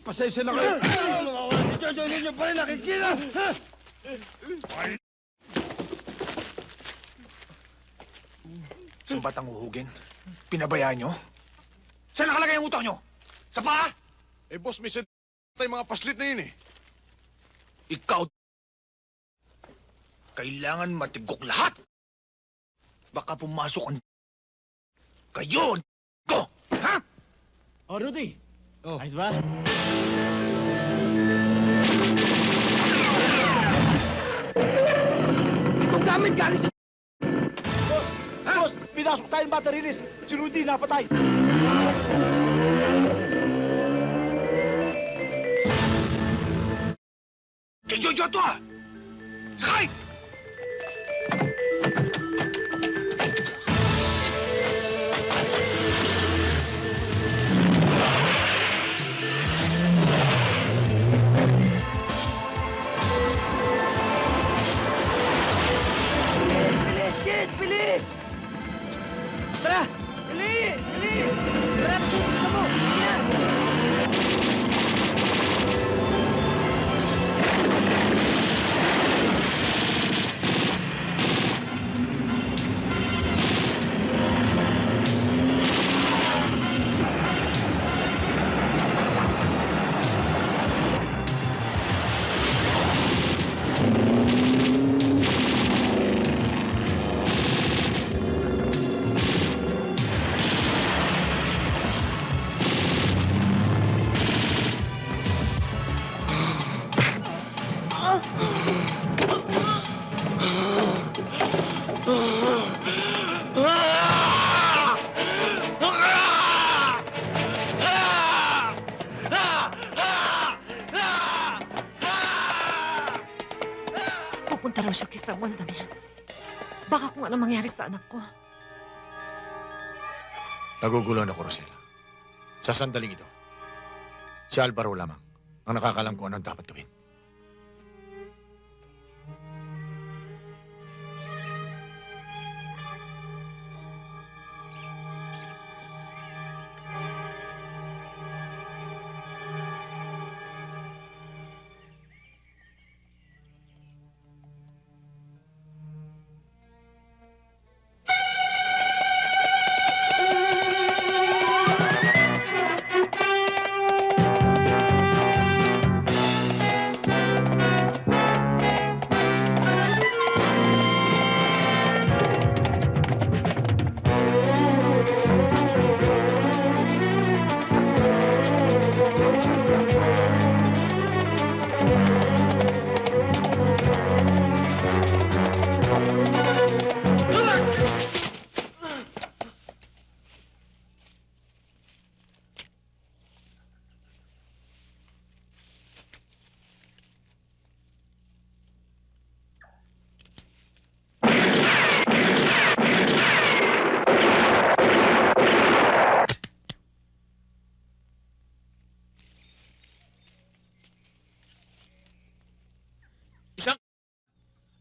Pasensya na kayo. Mawawala si Jojo, hindi niyo pa rin nakikita. Saan ba't ang uhugin? Pinabayaan nyo? Saan nakalagay ang utang nyo? Sa paa? Eh, boss, may tayong mga paslit na yun eh. Ikaw. Kailangan matigok lahat. Baka pumasok ang... Kayo! ang Ko! Ha? Oh, Rudy. Oh. Ayos ba? Itong gamit galing sa... Boss, pinasok tayo ng battery list. Si Rudy napatay. Kay Jojo Samuel Damian. Baka kung ano mangyari sa anak ko. Naguguluhan ako, Rosel. Sa sandaling ito, si Alvaro lamang ang nakakalam kung ano ang dapat gawin.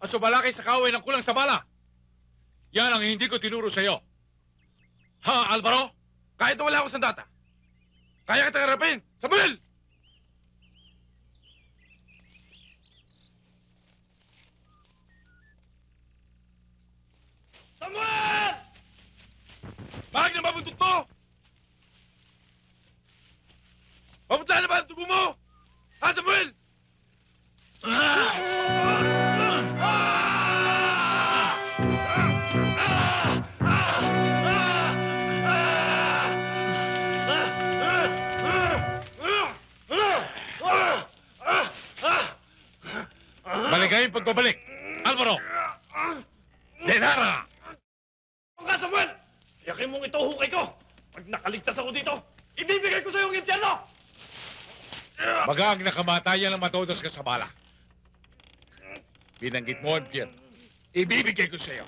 Sumalakay sa kaway ng kulang sa bala. Yan ang hindi ko tinuro sa iyo. Ha, Alvaro? Kahit wala ako sa data. Kaya kita harapin. Samuel! Pagbabalik. Alvaro! Denara! Ang ka, Samuel! Yakin mong ito hukay ko! Pag nakaligtas ako dito, ibibigay ko sa iyo ang impyerno! Magang nakamatayan ang matodos ka sa bala. Binanggit mo, Pierre. Ibibigay ko sa iyo.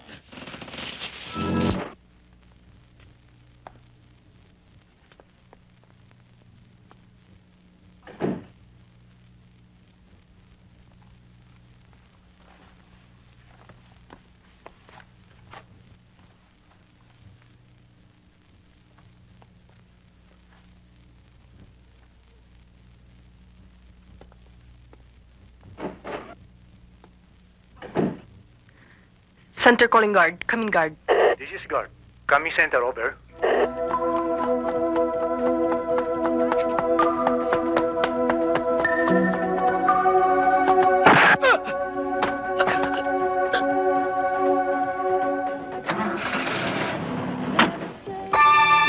Center calling guard. Come in guard. This is guard. Coming center, over.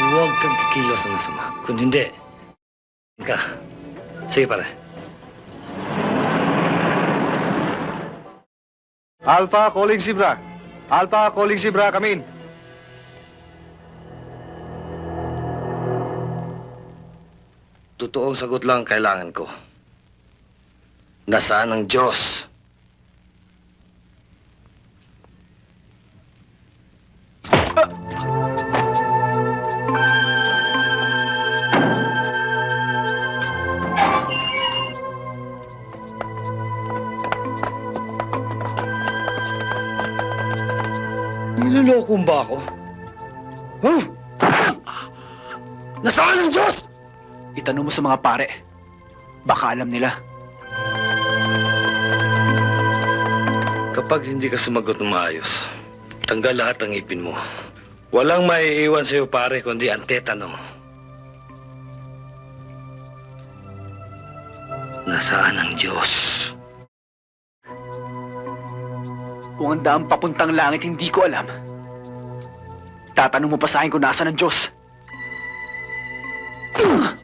Huwag kang kikilos ng masama. Kung hindi, ka. Sige pare. Alpha calling Zebra. Alpha calling Zebra, come in. Totoong sagot lang ang kailangan ko. Nasaan ang Diyos? Niloloko ba ako? Huh? Nasaan ang Diyos? Itanong mo sa mga pare. Baka alam nila. Kapag hindi ka sumagot ng maayos, tanggal lahat ng ipin mo. Walang maiiwan sa'yo pare kundi ang tetano. Nasaan ang Diyos? Kung ang daang papuntang langit hindi ko alam. Tatanong mo pa sa akin kung nasaan ang Diyos.